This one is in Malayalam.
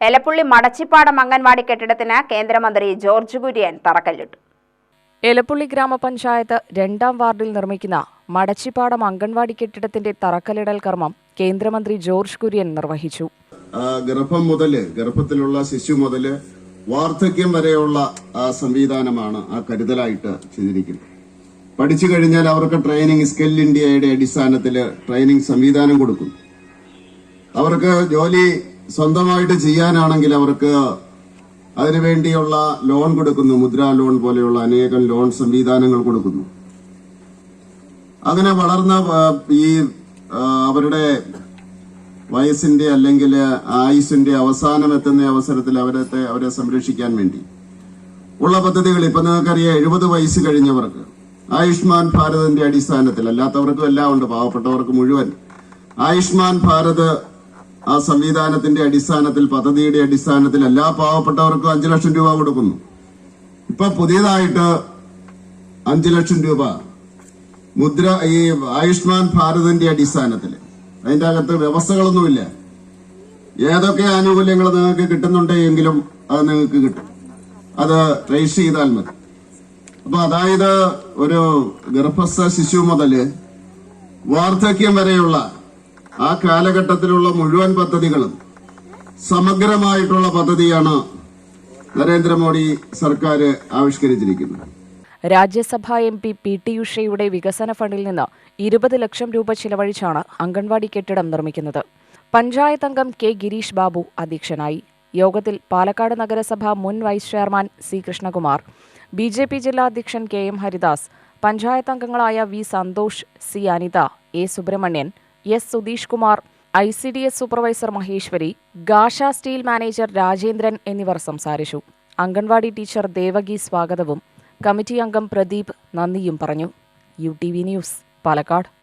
എലപ്പുള്ളി മടച്ചിപ്പാടം അംഗൻവാടി കെട്ടിടത്തിന് കേന്ദ്രമന്ത്രി ജോർജ് കുര്യൻ തറക്കല്ലിട്ടു. എലപ്പുള്ളി ഗ്രാമപഞ്ചായത്ത് രണ്ടാം വാർഡിൽ നിർമ്മിക്കുന്ന മടച്ചിപ്പാടം അംഗൻവാടി കെട്ടിടത്തിന്റെ തറക്കല്ലിടൽ കർമ്മം കേന്ദ്രമന്ത്രി ജോർജ് കുര്യൻ നിർവഹിച്ചു. ആ, ഗർഭം മുതൽ ഗർഭത്തിലുള്ള ശിശു മുതൽ വാർദ്ധക്യം വരെയുള്ള ആ സംവിധാനമാണ് ആ കരുതലായിട്ട് ചെയ്തിരിക്കുന്നത്. പഠിച്ചു കഴിഞ്ഞാൽ അവർക്ക് ട്രെയിനിങ് സ്കിൽ ഇന്ത്യയുടെ അടിസ്ഥാനത്തിൽ ട്രെയിനിങ് സംവിധാനം കൊടുക്കും അവർക്ക് ജോലി സ്വന്തമായിട്ട് ചെയ്യാനാണെങ്കിൽ അവർക്ക് അതിനുവേണ്ടിയുള്ള ലോൺ കൊടുക്കുന്നു. മുദ്രാ ലോൺ പോലെയുള്ള അനേകം ലോൺ സംവിധാനങ്ങൾ കൊടുക്കുന്നു. അങ്ങനെ വളർന്ന ഈ അവരുടെ വയസ്സിന്റെ അല്ലെങ്കിൽ ആയുസിന്റെ അവസാനം എത്തുന്ന അവസരത്തിൽ അവരത്തെ അവരെ സംരക്ഷിക്കാൻ വേണ്ടി. ഉള്ള പദ്ധതികൾ ഇപ്പൊ നിങ്ങൾക്കറിയാം എഴുപത് വയസ്സ് കഴിഞ്ഞവർക്ക് ആയുഷ്മാൻ ഭാരതിന്റെ അടിസ്ഥാനത്തിൽ അല്ലാത്തവർക്കും എല്ലാം ഉണ്ട് പാവപ്പെട്ടവർക്ക് മുഴുവൻ. ആയുഷ്മാൻ ഭാരത് ആ സംവിധാനത്തിന്റെ അടിസ്ഥാനത്തിൽ പദ്ധതിയുടെ അടിസ്ഥാനത്തിൽ എല്ലാ പാവപ്പെട്ടവർക്കും അഞ്ചു ലക്ഷം രൂപ കൊടുക്കുന്നു. ഇപ്പൊ പുതിയതായിട്ട് അഞ്ചു ലക്ഷം രൂപ മുദ്ര ഈ ആയുഷ്മാൻ ഭാരതിന്റെ അടിസ്ഥാനത്തിൽ. അതിന്റെ അകത്ത് വ്യവസ്ഥകളൊന്നുമില്ല. ഏതൊക്കെ ആനുകൂല്യങ്ങൾ നിങ്ങൾക്ക് കിട്ടുന്നുണ്ടെങ്കിലും അത് നിങ്ങൾക്ക് കിട്ടും. അത് രജിസ്റ്റർ ചെയ്താൽ മതി. അപ്പൊ അതായത് ഒരു ഗർഭസ്ഥ ശിശു മുതൽ വാർദ്ധക്യം വരെയുള്ള ആ കാലഘട്ടത്തിലുള്ള മുഴുവൻ പദ്ധതികളും സമഗ്രമായിട്ടുള്ള പദ്ധതിയാണ് നരേന്ദ്രമോദി സർക്കാർ ആവിഷ്കരിച്ചിരിക്കുന്നത്. Rajya Sabha M P P T ഉഷയുടെ വികസന ഫണ്ടിൽ നിന്ന് ഇരുപത് ലക്ഷം രൂപ ചിലവഴിച്ചാണ് അംഗൻവാടി കെട്ടിടം നിർമ്മിക്കുന്നത്. പഞ്ചായത്ത് അംഗം കെ ഗിരീഷ് ബാബു അധ്യക്ഷനായി. യോഗത്തിൽ പാലക്കാട് നഗരസഭ മുൻ vice chairman C Krishnakumar B J P ജില്ലാ അധ്യക്ഷൻ കെ എം ഹരിദാസ് പഞ്ചായത്ത് അംഗങ്ങളായ V Santhosh C Anitha A Subramanian S Sudheesh Kumar I C D S supervisor Maheshwari ഗാഷ steel manager Rajendran എന്നിവർ സംസാരിച്ചു. അംഗൻവാടി ടീച്ചർ ദേവകി സ്വാഗതവും. കമ്മിറ്റി അംഗം പ്രദീപ് നന്ദിയും പറഞ്ഞു. U T V news Palakkad.